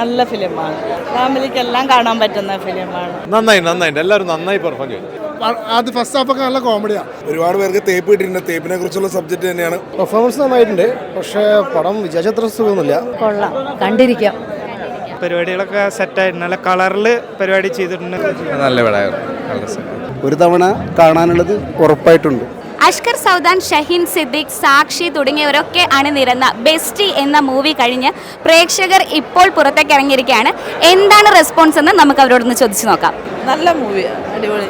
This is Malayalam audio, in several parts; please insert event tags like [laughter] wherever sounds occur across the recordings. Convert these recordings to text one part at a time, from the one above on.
നല്ല ഫിലിമാണ്. ഫാമിലിക്ക് എല്ലാം കാണാൻ പറ്റുന്ന ഫിലിമാണ്. നന്നായി നന്നായി. എല്ലാവരും നന്നായി പെർഫോം ചെയ്തു. അത് ഫസ്റ്റ് ഹാഫ് ഒക്കെ നല്ല കോമഡിയാണ് ഒരുപാട് പേർക്ക് തേപ്പ് കിട്ടിയിട്ടുണ്ട് തേപ്പിനെ കുറിച്ചുള്ള സബ്ജക്ട് തന്നെയാണ്. പെർഫോമൻസ് നന്നായിട്ടുണ്ട്. പക്ഷേ പടം വിചാരിച്ചത്ര സുഖമൊന്നുമില്ല. കൊള്ളാം. കണ്ടിരിക്കാം. പരിപാടികളൊക്കെ സെറ്റായി നല്ല കളറിൽ പരിപാടി ചെയ്തിട്ടുണ്ട്. നല്ല ഒരു തവണ കാണാനുള്ളത് ഉറപ്പായിട്ടുണ്ട്. അഷ്കർ സൗദാൻ ഷഹീൻ സിദ്ദിഖ് സാക്ഷി തുടങ്ങിയവരൊക്കെ അണിനിരന്ന ബെസ്റ്റി എന്ന മൂവി കഴിഞ്ഞ് പ്രേക്ഷകർ ഇപ്പോൾ പുറത്തേക്ക് ഇറങ്ങിയിരിക്കുകയാണ്. എന്താണ് റെസ്പോൺസ് എന്ന് നമുക്ക് അവരോടൊന്ന് ചോദിച്ചു നോക്കാം. നല്ല മൂവിയാണ് അടിപൊളി.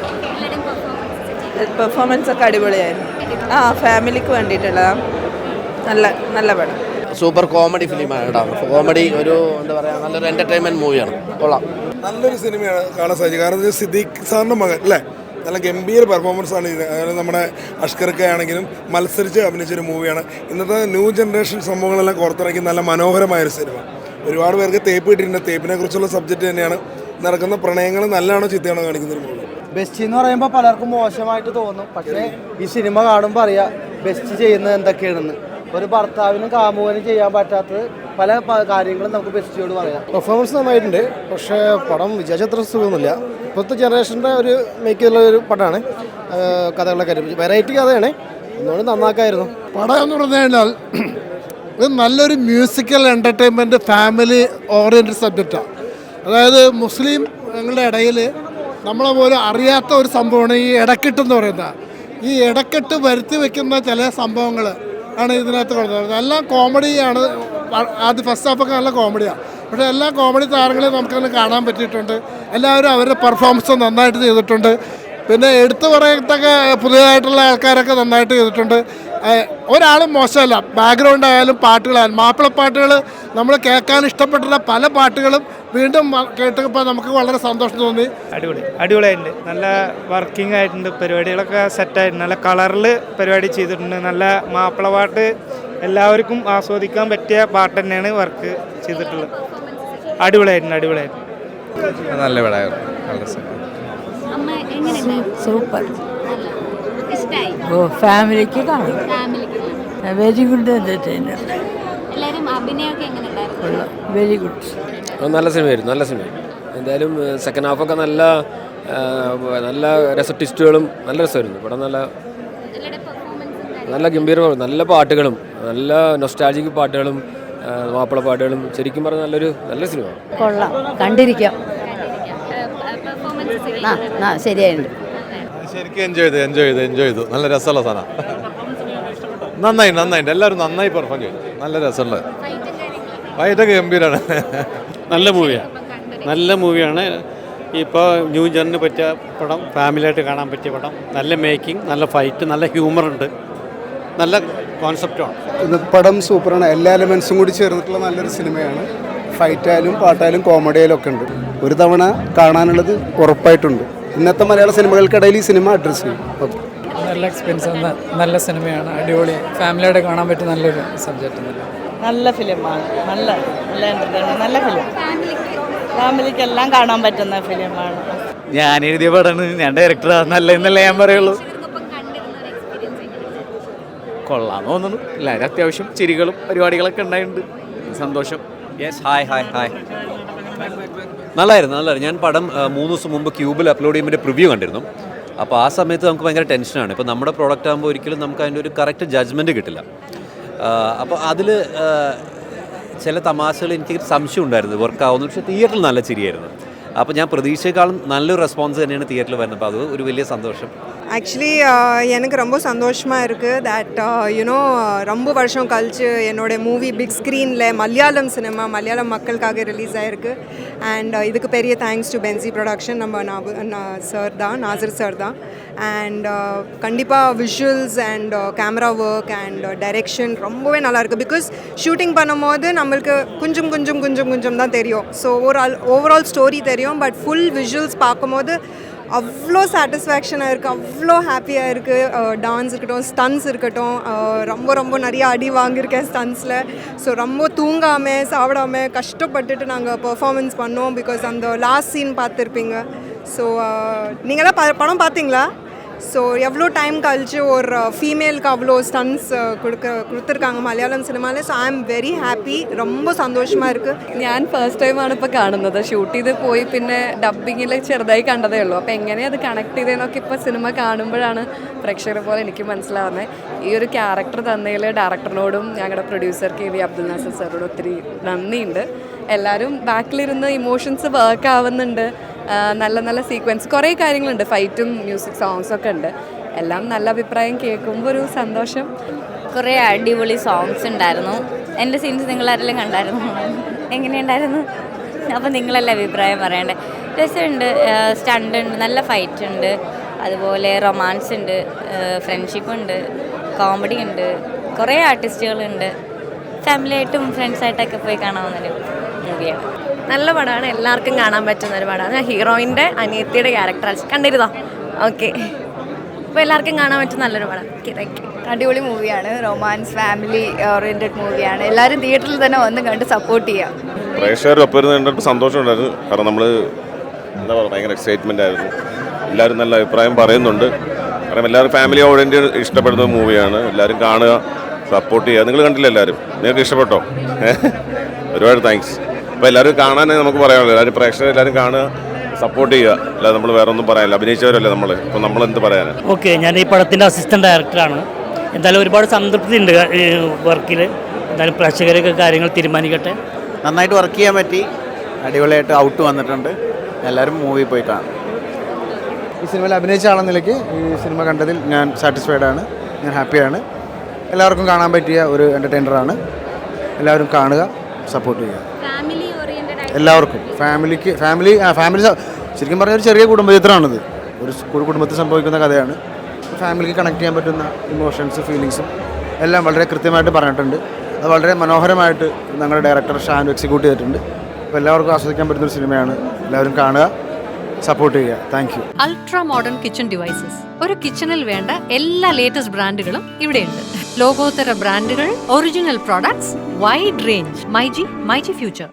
പെർഫോമൻസ് ഒക്കെ അടിപൊളിയായിരുന്നു. ആ ഫാമിലിക്ക് വേണ്ടിയിട്ടുള്ളതാണ് നല്ല നല്ല പടം. സൂപ്പർ കോമഡി ഫിലിമാണ് കേട്ടോ. കോമഡി ഒരു എന്താ പറയുക നല്ലൊരു എന്റർടൈൻമെന്റ് മൂവിയാണ് കൊള്ളാം. നല്ലൊരു സിനിമയാണ് കാണാൻ സാധിക്കും കാരണം സിദ്ദിഖ് സിദ്ദീഖ് സാറിന്റെ മകൻ അല്ലേ? നല്ല ഗംഭീര പെർഫോമൻസ് ആണ് ഇത്. അതായത് നമ്മുടെ അഷ്കർക്ക് ആണെങ്കിലും മത്സരിച്ച് അഭിനയിച്ചൊരു മൂവിയാണ് ഇന്നത്തെ ന്യൂ ജനറേഷൻ സംഭവങ്ങളെല്ലാം പുറത്തിറക്കി നല്ല മനോഹരമായൊരു സിനിമ ഒരുപാട് പേർക്ക് തേപ്പ് കിട്ടിയിട്ടുണ്ട് തേപ്പിനെ കുറിച്ചുള്ള സബ്ജക്റ്റ് തന്നെയാണ്. നടക്കുന്ന പ്രണയങ്ങൾ നല്ലതാണോ ചിത്തയാണോ കാണിക്കുന്ന ഒരു മൂവി ബെസ്റ്റ് എന്ന് പറയുമ്പോൾ പലർക്കും മോശമായിട്ട് തോന്നും. പക്ഷേ ഈ സിനിമ കാണുമ്പോൾ അറിയാം ബെസ്റ്റ് ചെയ്യുന്നത് എന്തൊക്കെയാണെന്ന്. ഒരു ഭർത്താവിനും കാമുകനും ചെയ്യാൻ പറ്റാത്തത് പല കാര്യങ്ങളും നമുക്ക് ബെസ്റ്റിയോട് പറയാം. പെർഫോമൻസ് നന്നായിട്ടുണ്ട്. പക്ഷേ പടം വിചാരിച്ചത്ര സുഖമൊന്നുമില്ല. ഇപ്പോഴത്തെ ജനറേഷന്റെ ഒരു മേക്ക് ചെയ്തുള്ള ഒരു പടമാണ്. കഥകളൊക്കെ വെറൈറ്റി കഥയാണ്. ഒന്നുകൂടി നന്നാക്കായിരുന്നു. പടം എന്ന് പറഞ്ഞു കഴിഞ്ഞാൽ ഇത് നല്ലൊരു മ്യൂസിക്കൽ എന്റർടൈൻമെന്റ് ഫാമിലി ഓറിയന്റഡ് സബ്ജക്റ്റാണ് അതായത് മുസ്ലിം ഞങ്ങളുടെ ഇടയിൽ നമ്മളെ പോലും അറിയാത്ത ഒരു സംഭവമാണ് ഈ ഇടക്കെട്ട് എന്ന് പറയുന്നത്. ഈ ഇടക്കെട്ട് വരുത്തി വെക്കുന്ന ചില സംഭവങ്ങൾ ആണ് ഇതിനകത്ത് കൊടുത്തത് എല്ലാം കോമഡിയാണ് ആദ്യം ഫസ്റ്റ് ഹാഫൊക്കെ നല്ല കോമഡിയാണ് പക്ഷേ എല്ലാ കോമഡി താരങ്ങളെയും നമുക്കതിന് കാണാൻ പറ്റിയിട്ടുണ്ട്. എല്ലാവരും അവരുടെ പെർഫോമൻസ് നന്നായിട്ട് ചെയ്തിട്ടുണ്ട്. പിന്നെ എടുത്തു പറയത്തക്ക പുതിയതായിട്ടുള്ള ആൾക്കാരൊക്കെ നന്നായിട്ട് ചെയ്തിട്ടുണ്ട്. ഒരാളും മോശമല്ല. ബാക്ക്ഗ്രൗണ്ട് ആയാലും പാട്ടുകളായാലും. മാപ്പിളപ്പാട്ടുകൾ നമ്മൾ കേൾക്കാൻ ഇഷ്ടപ്പെട്ടുള്ള പല പാട്ടുകളും വീണ്ടും കേട്ടപ്പോൾ നമുക്ക് വളരെ സന്തോഷം തോന്നി. അടിപൊളി. അടിപൊളിയായിട്ടുണ്ട്. നല്ല വർക്കിംഗ് ആയിട്ടുണ്ട്. പരിപാടികളൊക്കെ സെറ്റായിട്ടുണ്ട് നല്ല കളറിൽ പരിപാടി ചെയ്തിട്ടുണ്ട്. നല്ല മാപ്പിളപ്പാട്ട് എല്ലാവർക്കും ആസ്വദിക്കാൻ പറ്റിയ പാട്ട് തന്നെയാണ് വർക്ക് ചെയ്തിട്ടുള്ളത്. അടിപൊളിയായിട്ടുണ്ട് അടിപൊളിയായിരുന്നു. നല്ല പടമായിരുന്നു. അമ്മ സൂപ്പർ. ഓ ഫാമിലിക്ക് കാണാം. ഫാമിലിക്ക് വെരി ഗുഡ് എന്റർടൈനർ എല്ലാവരും അഭിനയമൊക്കെ എങ്ങനെ ഉണ്ടായിരുന്നു? Very good. നല്ല സിനിമയായിരുന്നു നല്ല സിനിമ എന്തായാലും സെക്കൻഡ് ഹാഫൊക്കെ നല്ല നല്ല രസ ട്വിസ്റ്റുകളും നല്ല രസമായിരുന്നു. ഇവിടെ നല്ല നല്ല ഗംഭീരമാണ് നല്ല പാട്ടുകളും നല്ല നൊസ്റ്റാജിക് പാട്ടുകളും ആ, മാപ്പിള പാട്ടുകളും ശരിക്കും പറഞ്ഞ നല്ലൊരു നല്ല സിനിമ. കൊള്ളാം. കണ്ടിരിക്കാം. ശരിയായിട്ടുണ്ട് ശരിക്കും എൻജോയ് ചെയ്തു എൻജോയ് ചെയ്തു എൻജോയ് ചെയ്തു. നല്ല രസമുള്ള സാധനം. നന്നായി നന്നായിട്ട് എല്ലാവരും നന്നായി പെർഫോം ചെയ്തു. നല്ല രസമുള്ള. ഫൈറ്റൊക്കെ ഗംഭീരമാണ് നല്ല മൂവിയാണ് നല്ല മൂവിയാണ്. ഇപ്പോൾ ന്യൂ ജനറിന് പറ്റിയ പടം ഫാമിലിയായിട്ട് കാണാൻ പറ്റിയ പടം. നല്ല മേക്കിംഗ് നല്ല ഫൈറ്റ് നല്ല ഹ്യൂമർ ഉണ്ട്. നല്ല കോൺസെപ്റ്റുമാണ് ഇത് പടം സൂപ്പറാണ്. എല്ലാ എലമെൻസും കൂടി ചേർന്നിട്ടുള്ള നല്ലൊരു സിനിമയാണ്. ഫൈറ്റായാലും പാട്ടായാലും കോമഡിയായാലും ഒക്കെ ഉണ്ട്. ഒരു തവണ കാണാനുള്ളത് ഉറപ്പായിട്ടുണ്ട്. ഇന്നത്തെ മലയാള സിനിമകൾക്കിടയിൽ ഈ സിനിമ അഡ്രസ്സ് ചെയ്യും. നല്ല എക്സ്പീരിയൻസ് നല്ല സിനിമയാണ്. അടിപൊളി. ഫാമിലിയായിട്ട് കാണാൻ പറ്റിയ നല്ലൊരു സബ്ജക്റ്റ് നല്ല ഫിലിമാണ്. നല്ല നല്ല നല്ല ഫിലിം. ഫാമിലിക്കെല്ലാം കാണാൻ പറ്റുന്ന ഫിലിമാണ്. ഞാൻ എഴുതിയ പടമാണ്. ഞാൻ ഡയറക്ടറാണ് നല്ല എന്നല്ലേ ഞാൻ പറയുള്ളൂ. കൊള്ളാന്ന് തോന്നുന്നു. എല്ലാവരും അത്യാവശ്യം ചിരികളും പരിപാടികളൊക്കെ ഉണ്ടായിട്ടുണ്ട്. സന്തോഷം. യെസ് ഹായ് ഹായ് ഹായ് നല്ലായിരുന്നു നല്ലായിരുന്നു. ഞാൻ പടം മൂന്ന് ദിവസം മുമ്പ് ക്യൂബിൽ അപ്ലോഡ് ചെയ്യുമ്പോൾ പ്രിവ്യൂ കണ്ടിരുന്നു. അപ്പോൾ ആ സമയത്ത് നമുക്ക് ഭയങ്കര ടെൻഷനാണ്. ഇപ്പോൾ നമ്മുടെ പ്രോഡക്റ്റ് ആകുമ്പോൾ ഒരിക്കലും നമുക്ക് അതിന്റെ ഒരു കറക്റ്റ് ജഡ്ജ്മെന്റ് കിട്ടില്ല. അപ്പോൾ അതിൽ ചില തമാശകൾ എനിക്ക് സംശയം ഉണ്ടായിരുന്നു. വർക്ക് ആവുന്നു പക്ഷേ തിയേറ്ററിൽ നല്ല ചിരിയായിരുന്നു. അപ്പോൾ ഞാൻ പ്രതീക്ഷയെക്കാളും നല്ലൊരു റെസ്പോൺസ് തന്നെയാണ് തിയേറ്ററിൽ വരുന്നത്. അപ്പോൾ അത് ഒരു വലിയ സന്തോഷം. ஆக்சுவலி uh, எனக்கு ரொம்ப சந்தோஷமாக இருக்குது தட் யூனோ uh, uh, ரொம்ப வருஷம் கழிச்சு என்னோட மூவி பிக் ஸ்க்ரீனில் மலையாளம் சினிமா மலையாளம் மக்களுக்காக ரிலீஸ் ஆகிருக்கு அண்ட் இதுக்கு பெரிய தேங்க்ஸ் டு பென்சி ப்ரொடக்ஷன் நம்ம சார் தான் நாசர் சார் தான். அண்ட் கண்டிப்பாக visuals and camera work and direction ரொம்பவே நல்லாயிருக்கு பிகாஸ் ஷூட்டிங் பண்ணும்போது நம்மளுக்கு கொஞ்சம் கொஞ்சம் கொஞ்சம் கொஞ்சம் தான் தெரியும். ஸோ ஓவரால் ஓவரால் ஸ்டோரி தெரியும் பட் ஃபுல் விஷுவல்ஸ் பார்க்கும்போது அவ்வளோ சாட்டிஸ்ஃபேக்ஷனாக இருக்குது அவ்வளோ ஹாப்பியாக இருக்குது டான்ஸ் இருக்கட்டும் ஸ்டன்ஸ் இருக்கட்டும். ரொம்ப ரொம்ப நிறைய அடி வாங்கியிருக்கேன் ஸ்டன்ஸில் ஸோ ரொம்ப தூங்காமல் சாப்பிடாமல் கஷ்டப்பட்டுட்டு நாங்கள் பர்ஃபாமன்ஸ் பண்ணோம் பிகாஸ் அந்த லாஸ்ட் சீன் பார்த்துருப்பீங்க. ஸோ நீங்களாம் ப படம் பார்த்தீங்களா? ஸோ எவ்வளோ டைம் கழிச்சு ஒரு ஃபீமேலுக்கு அவ்வளோ ஸ்டன்ஸ் கொடுக்க கொடுத்துருக்காங்க മലയാളം സിനിമയിലെ so I am very happy ரொம்ப സന്തോഷമാ ഇരിക്കു ഞാൻ ഫസ്റ്റ് ടൈം ആണ് ഇപ്പോൾ കാണുന്നത്. ഷൂട്ട് ചെയ്ത് പോയി പിന്നെ ഡബ്ബിങ്ങിൽ ചെറുതായി കണ്ടതേ ഉള്ളൂ. അപ്പോൾ എങ്ങനെ അത് കണക്ട് ചെയ്തതെന്നൊക്കെ ഇപ്പോൾ സിനിമ കാണുമ്പോഴാണ് പ്രേക്ഷകരെ പോലെ എനിക്ക് മനസ്സിലാവുന്നത് ഈ ഒരു ക്യാരക്ടർ തന്നതിൽ ഡയറക്ടറിനോടും ഞങ്ങളുടെ producer K V Abdul Nasser സാറിനോട് ഒത്തിരി നന്ദിയുണ്ട്. എല്ലാവരും ബാക്കിലിരുന്ന് ഇമോഷൻസ് വർക്ക് ആവുന്നുണ്ട്. നല്ല നല്ല സീക്വൻസ് കുറേ കാര്യങ്ങളുണ്ട്. ഫൈറ്റും മ്യൂസിക് സോങ്സ് ഒക്കെ ഉണ്ട്. എല്ലാം നല്ല അഭിപ്രായം കേൾക്കുമ്പോൾ ഒരു സന്തോഷം. കുറേ അടിപൊളി സോങ്സ് ഉണ്ടായിരുന്നു. എന്റെ സീൻസ് നിങ്ങളാരെല്ലാം കണ്ടായിരുന്നു? എങ്ങനെയുണ്ടായിരുന്നു? അപ്പോൾ നിങ്ങളെല്ലാം അഭിപ്രായം പറയണ്ടേ? രസമുണ്ട്. സ്റ്റണ്ട് ഉണ്ട് നല്ല ഫൈറ്റ് ഉണ്ട് അതുപോലെ റൊമാൻസ് ഉണ്ട് ഫ്രണ്ട്ഷിപ്പ് ഉണ്ട്. കോമഡി ഉണ്ട് കുറേ ആർട്ടിസ്റ്റുകളുണ്ട് ഫാമിലിയായിട്ടും ഫ്രണ്ട്സായിട്ടൊക്കെ പോയി കാണാവുന്നൊരു മൂവിയാണ് നല്ല പടമാണ്. എല്ലാവർക്കും കാണാൻ പറ്റുന്ന ഒരു പടമാണ്. ഹീറോയിന്റെ അനിയത്തിയുടെ ക്യാരക്ടർ കണ്ടിരുന്നോ? ഓക്കെ. അപ്പോൾ എല്ലാവർക്കും കാണാൻ പറ്റുന്ന നല്ലൊരു പടം. ഓക്കെ താങ്ക് യു അടിപൊളി മൂവിയാണ്. റൊമാൻസ് ഫാമിലി ഓറിയന്റഡ് മൂവിയാണ്. എല്ലാവരും തിയേറ്ററിൽ തന്നെ വന്ന് കണ്ട് സപ്പോർട്ട് ചെയ്യാം. പ്രേക്ഷകരൊപ്പം ഇരുന്ന് കണ്ടിട്ട് സന്തോഷമുണ്ടായിരുന്നു കാരണം നമ്മൾ എന്താ പറയുക ഭയങ്കര എക്സൈറ്റ്മെന്റ് ആയിരുന്നു. എല്ലാവരും നല്ല അഭിപ്രായം പറയുന്നുണ്ട്. കാരണം എല്ലാവരും ഫാമിലി ഓറിയന്റഡ് ഇഷ്ടപ്പെടുന്ന മൂവിയാണ്. എല്ലാവരും കാണുക സപ്പോർട്ട് ചെയ്യുക. നിങ്ങൾ കണ്ടില്ല എല്ലാവരും? നിങ്ങൾക്ക് ഇഷ്ടപ്പെട്ടോ? [laughs] ഒരുപാട് താങ്ക്സ് അപ്പോൾ എല്ലാവരും കാണാനേ നമുക്ക് പറയാനുള്ളൂ. എല്ലാവരും പ്രേക്ഷകർ എല്ലാവരും കാണുക സപ്പോർട്ട് ചെയ്യുക. അല്ലാതെ നമ്മൾ വേറെ ഒന്നും പറയാനില്ല. അഭിനയിച്ചവരല്ലേ നമ്മൾ ഇപ്പോൾ നമ്മൾ എന്ത് പറയാനാണ് ഓക്കെ ഞാൻ ഈ പടത്തിന്റെ അസിസ്റ്റന്റ് ഡയറക്ടറാണ് എന്തായാലും ഒരുപാട് സംതൃപ്തി ഉണ്ട് വർക്കിൽ എന്തായാലും പ്രേക്ഷകരൊക്കെ കാര്യങ്ങൾ തീരുമാനിക്കട്ടെ. നന്നായിട്ട് വർക്ക് ചെയ്യാൻ പറ്റി. അടിപൊളിയായിട്ട് ഔട്ട് വന്നിട്ടുണ്ട്. എല്ലാവരും മൂവി പോയി കാണും. ഈ സിനിമയിൽ അഭിനയിച്ച ആളെന്ന നിലയ്ക്ക് ഈ സിനിമ കണ്ടതിൽ ഞാൻ സാറ്റിസ്ഫൈഡ് ആണ്. ഞാൻ ഹാപ്പിയാണ് എല്ലാവർക്കും കാണാൻ പറ്റിയ ഒരു എന്റർടൈനറാണ് എല്ലാവരും കാണുക സപ്പോർട്ട് ചെയ്യുക. എല്ലാവർക്കും. ഫാമിലിക്ക് ഫാമിലി ആ ഫാമിലി ശരിക്കും പറഞ്ഞാൽ ഒരു ചെറിയ കുടുംബചിത്രമാണിത്. ഒരു സ്കൂൾ ഒരു കുടുംബത്തിൽ സംഭവിക്കുന്ന കഥയാണ്. ഫാമിലിക്ക് കണക്ട് ചെയ്യാൻ പറ്റുന്ന ഇമോഷൻസ് ഫീലിങ്സും എല്ലാം വളരെ കൃത്യമായിട്ട് പറഞ്ഞിട്ടുണ്ട്. അത് വളരെ മനോഹരമായിട്ട് ഞങ്ങളുടെ ഡയറക്ടർ ഷാൻ എക്സിക്യൂട്ട് ചെയ്തിട്ടുണ്ട്. അപ്പോൾ എല്ലാവർക്കും ആസ്വദിക്കാൻ പറ്റുന്ന ഒരു സിനിമയാണ്. എല്ലാവരും കാണുക സപ്പോർട്ട് ചെയ്യുക. Thank you ultra modern kitchen devices ഒരു കിച്ചണിൽ വേണ്ട എല്ലാ ലേറ്റസ്റ്റ് ബ്രാൻഡുകളും ഇവിടെയുണ്ട്. ലോകോത്തര ബ്രാൻഡുകൾ original products wide range myG myG future